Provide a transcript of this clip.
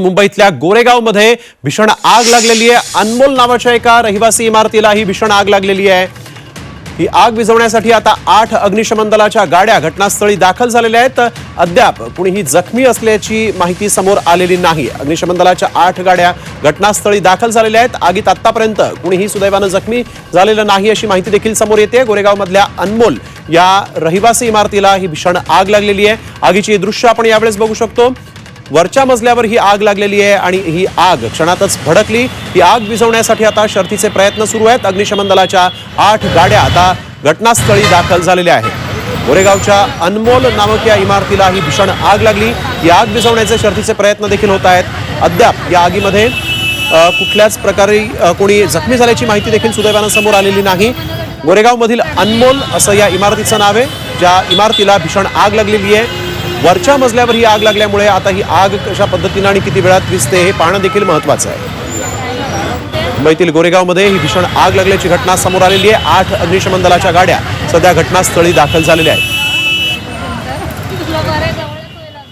मुंबईतल्या गोरेगावमध्ये भीषण आग लागलेली आहे. अनमोल नावाच्या एका रहिवासी इमारतीला ही भीषण आग लागलेली आहे. ही आग विझवण्यासाठी आता आठ अग्निशमन दलाच्या गाड्या घटनास्थळी दाखल झालेल्या आहेत. अद्याप कुणीही जखमी असल्याची माहिती समोर आलेली नाही. अग्निशमन दलाच्या आठ गाड्या घटनास्थळी दाखल झालेल्या आहेत. आगीत आतापर्यंत कुणीही सुदैवानं जखमी झालेलं नाही अशी माहिती देखील समोर येते. गोरेगावमधल्या अनमोल या रहिवासी इमारतीला ही भीषण आग लागलेली आहे. आगीची दृश्य आपण यावेळेस बघू शकतो. वरच्या मजल्यावर ही आग लागलेली आहे आणि ही आग क्षणातच भडकली. ही आग विझवण्यासाठी आता शर्थीचे प्रयत्न सुरू आहेत. अग्निशमन दलाच्या आठ गाड्या आता घटनास्थळी दाखल झालेल्या आहेत. गोरेगावच्या अनमोल नामक या इमारतीला ही भीषण आग लागली. ही आग विझवण्याचे शर्थीचे प्रयत्न देखील होत आहेत. अद्याप या आगीमध्ये कुठल्याच प्रकारे कोणी जखमी झाल्याची माहिती देखील सुदैवानं समोर आलेली नाही. गोरेगावमधील अनमोल असं या इमारतीचं नाव आहे. ज्या इमारतीला भीषण आग लागलेली आहे. वरच्या मजल्यावर ही आग लागल्यामुळे आता ही आग कशा पद्धतीनं आणि किती वेळात विजते हे पाहणं देखील महत्वाचं आहे. मुंबईतील गोरेगावमध्ये ही भीषण आग लागल्याची घटना समोर आलेली आहे. आठ अग्निशमन दलाच्या गाड्या सध्या घटनास्थळी दाखल झालेल्या आहेत.